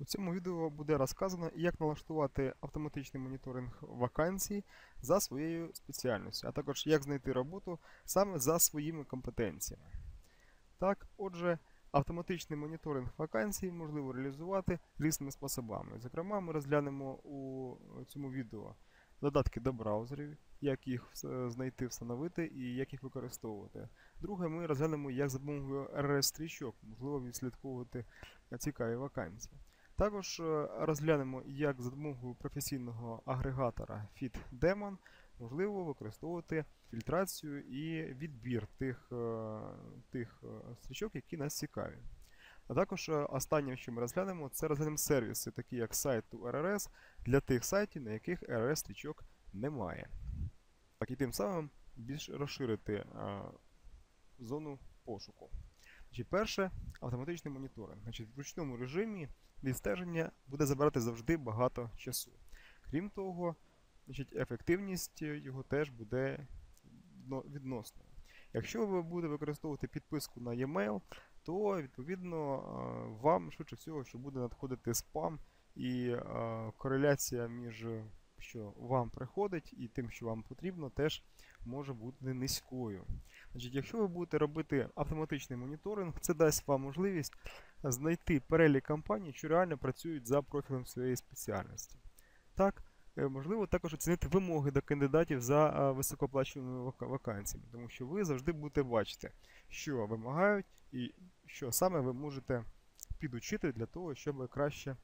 У цьому відео буде розказано, як налаштувати автоматичний моніторинг вакансій за своєю спеціальністю, а також як знайти роботу саме за своїми компетенціями. Так, отже, автоматичний моніторинг вакансій можливо реалізувати різними способами. Зокрема, ми розглянемо у цьому відео додатки до браузерів, як їх знайти, встановити і як їх використовувати. Друге, ми розглянемо, як за допомогою RS-стрічок можливо відслідковувати цікаві вакансії. Також е, розглянемо, як за допомогою професійного агрегатора FitDemon можливо використовувати фільтрацію і відбір тих е, тих стрічок, які нас цікаві. А також останнє, що ми розглянемо, це розглянемо сервіси, такі як сайт RRS, для тих сайтів, на яких RRS-стрічок немає. Так, І тим самим більш розширити а, зону пошуку. Значить, Перше автоматичний моніторинг. Значить, В ручному режимі відстеження буде забирати завжди багато часу. Крім того, значить, ефективність його теж буде відносною. Якщо ви будете використовувати підписку на e-mail, то відповідно вам швидше всього, що буде надходити спам і кореляція між що вам приходить і тим, що вам потрібно, теж може бути низькою. Значить, Якщо ви будете робити автоматичний моніторинг, це дасть вам можливість знайти перелік компаній, що реально працюють за профілем своєї спеціальності. Так, е, можливо також оцінити вимоги до кандидатів за високооплачуваними вакансіями, тому що ви завжди будете бачити, що вимагають і що саме ви можете підучити для того, щоб краще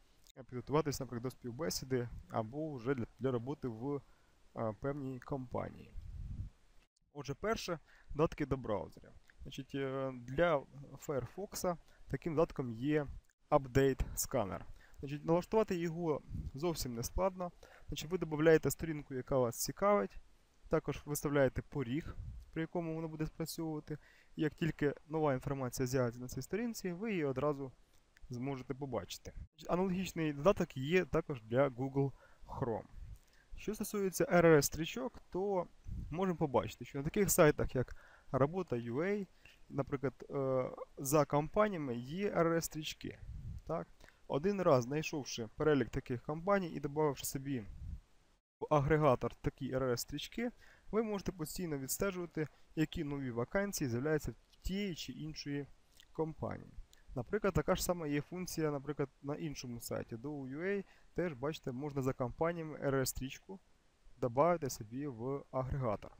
підготуватися, наприклад, до співбесіди або вже для, для роботи в певній компанії. Отже, перше, додатки до браузерів. Значить, е, Для Firefox таким додатком є Update Scanner. Значить, Налаштувати його зовсім не складно. Значить, Ви додаєте сторінку, яка вас цікавить, також виставляєте поріг, при якому воно буде спрацьовувати. І як тільки нова інформація з'явиться на цій сторінці, ви її одразу зможете побачити. Аналогічний додаток є також для Google Chrome. Що стосується RRS-стрічок, то можемо побачити, що на таких сайтах, як Робота.ua, наприклад, е, за компаніями є RRS-стрічки. Так? Один раз знайшовши перелік таких компаній і додавши собі в агрегатор такі RRS-стрічки, ви можете постійно відстежувати, які нові вакансії з'являються в тієї чи іншої компанії. Наприклад, така ж сама є функція, наприклад, на іншому сайті Do.ua, теж, бачите, можна за компаніями RS-стрічку додати собі в агрегатор.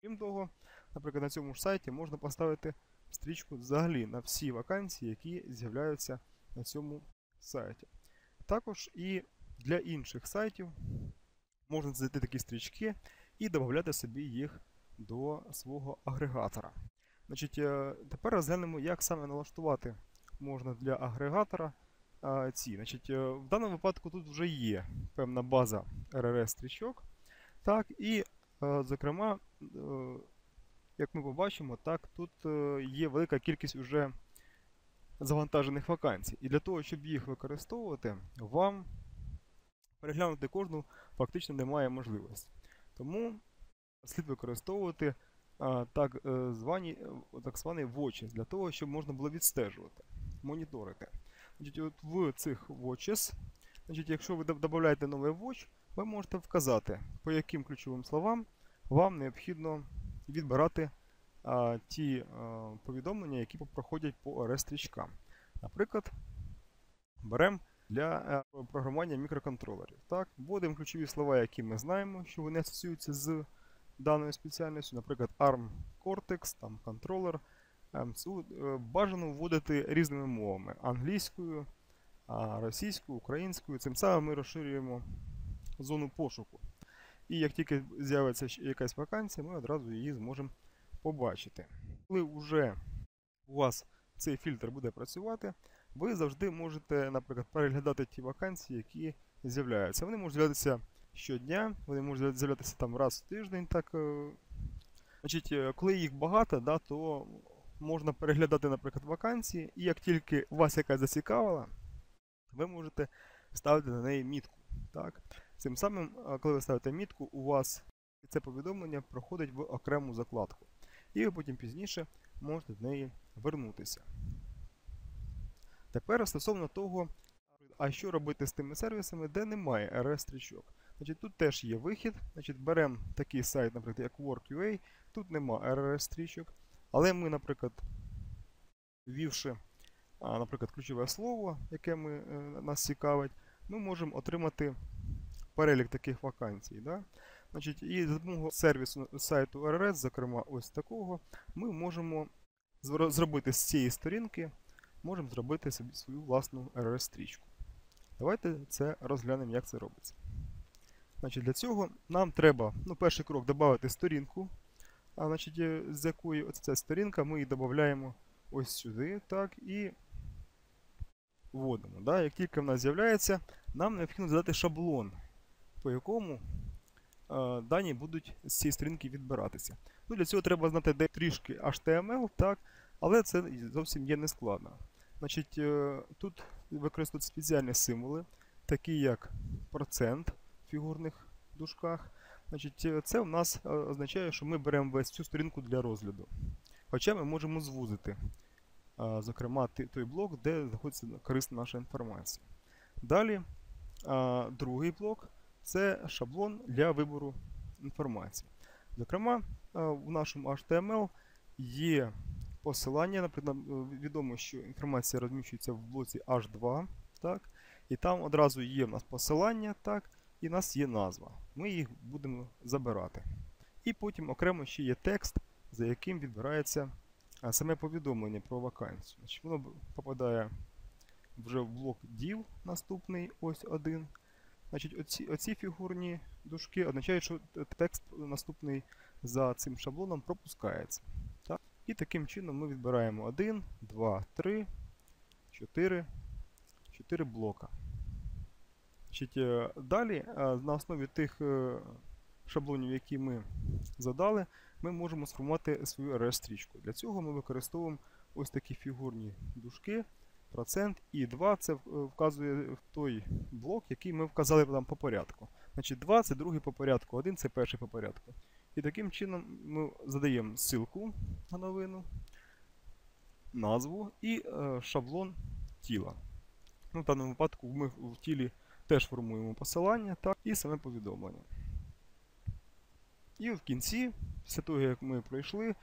Крім того, наприклад, на цьому ж сайті можна поставити стрічку взагалі на всі вакансії, які з'являються на цьому сайті. Також і для інших сайтів можна зайти такі стрічки і додати собі їх до свого агрегатора. Значить, е, Тепер розглянемо, як саме налаштувати можна для агрегатора ці. Значить, е, В даному випадку тут вже є певна база RRS-стрічок. Так, І, е, зокрема, е, як ми побачимо, так, тут є велика кількість вже завантажених вакансій. І для того, щоб їх використовувати, вам переглянути кожну фактично немає можливості. Тому слід використовувати так звані, так званий watches, для того, щоб можна було відстежувати моніторити. Значить, от В цих watches, значить, якщо ви додаєте новий watch, ви можете вказати, по яким ключовим словам вам необхідно відбирати а, ті а, повідомлення, які проходять по RS-стрічкам. Наприклад, беремо для програмування мікроконтролерів. Так, Вводимо ключові слова, які ми знаємо, що вони асоціюються з даною спеціальністю, наприклад, ARM Cortex, там контролер. МЦУ е, бажано вводити різними мовами англійською, російською, українською. Цим самим ми розширюємо зону пошуку. І як тільки з'явиться якась вакансія, ми одразу її зможемо побачити. Коли вже у вас цей фільтр буде працювати, ви завжди можете, наприклад, переглядати ті вакансії, які з'являються. Вони можуть з'являтися щодня, вони можуть з'являтися там раз в тиждень. Так, е, Значить, е, Коли їх багато, да, то можна переглядати, наприклад, вакансії, і як тільки вас якась зацікавила, ви можете ставити на неї мітку. Так? Цим самим, коли ви ставите мітку, у вас це повідомлення проходить в окрему закладку. І ви потім пізніше можете до неї вернутися. Тепер стосовно того, а що робити з тими сервісами, де немає RS-стрічок? Значить, Тут теж є вихід. Значить, Беремо такий сайт, наприклад, як Work.ua, тут нема RS-стрічок, але ми, наприклад, ввівши, наприклад, ключове слово, яке ми, е, нас цікавить, ми можемо отримати перелік таких вакансій. Да? Значить, І за допомогою сервісу сайту RS, зокрема ось такого, ми можемо зробити з цієї сторінки, можемо зробити собі свою власну RS-стрічку. Давайте це розглянемо, як це робиться. Значить, Для цього нам треба, ну, перший крок, додати сторінку, а, значить, е, з якої оця ця сторінка, ми її додаємо ось сюди, так, і вводимо. Да? Як тільки в нас з'являється, нам необхідно задати шаблон, по якому е, дані будуть з цієї сторінки відбиратися. Ну, Для цього треба знати де трішки HTML, так, але це зовсім є нескладно. Значить, е, Тут використовують спеціальні символи, такі як процент в фігурних дужках. Значить, е, Це у нас е, означає, що ми беремо весь цю сторінку для розгляду. Хоча ми можемо звузити, зокрема, той блок, де знаходиться корисна наша інформація. Далі, другий блок це шаблон для вибору інформації. Зокрема, в нашому HTML є посилання, наприклад, е, відомо, що інформація розміщується в блоці H2, так, і там одразу є в нас посилання, так, і в нас є назва. Ми їх будемо забирати. І потім окремо ще є текст, за яким відбирається саме повідомлення про вакансію. Значить, воно попадає вже в блок DIV наступний, ось один. Значить, оці, оці фігурні дужки означають, що текст наступний за цим шаблоном пропускається. Так? І таким чином ми відбираємо 1, 2, 3, 4, 4 блока. Значить, е, далі, е, на основі тих е, шаблонів, які ми задали, ми можемо сформувати свою RS-стрічку. Для цього ми використовуємо ось такі фігурні дужки, процент і 2 це вказує в той блок, який ми вказали там по порядку. Значить, 2 це другий по порядку, 1 це перший по порядку. І таким чином ми задаємо ссылку на новину, назву і шаблон тіла. Ну, в даному випадку ми в тілі теж формуємо посилання так, і саме повідомлення. І в кінці, після того, як ми пройшли,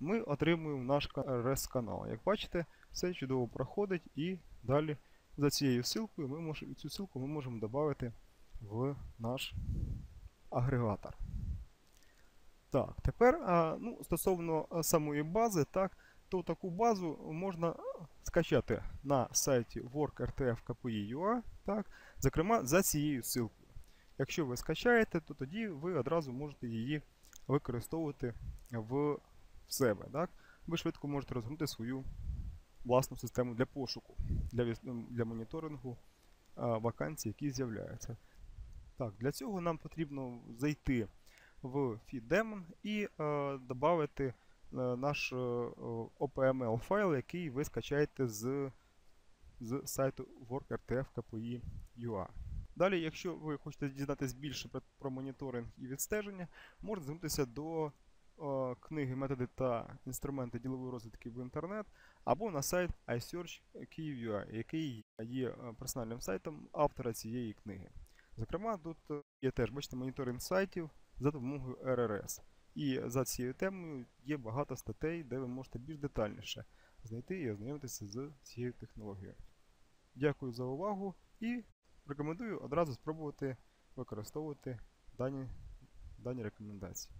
ми отримуємо наш RS канал. Як бачите, все чудово проходить і далі за цією ссылкою ми можемо, цю ссылку ми можемо додати в наш агрегатор. Так, тепер ну, стосовно самої бази, так, то таку базу можна скачати на сайті workrtf.kpi.ua, так, зокрема за цією ссылкою. Якщо ви скачаєте, то тоді ви одразу можете її використовувати в себе. Так? Ви швидко можете розгорнути свою власну систему для пошуку, для, для моніторингу а, вакансій, які з'являються. Так, для цього нам потрібно зайти в FeedDemon і е, додати е, наш е, OPML файл, який ви скачаєте з, з сайту workrtf.kpi.ua. Далі, якщо ви хочете дізнатися більше про, моніторинг і відстеження, можете звернутися до е, книги методи та інструменти ділової розвитки в інтернет або на сайт iSearch.Kyiv.ua, який є е, персональним сайтом автора цієї книги. Зокрема, тут е, є теж, бачите, моніторинг сайтів за допомогою RRS. І за цією темою є багато статей, де ви можете більш детальніше знайти і ознайомитися з цією технологією. Дякую за увагу і рекомендую одразу спробувати використовувати дані, дані рекомендації.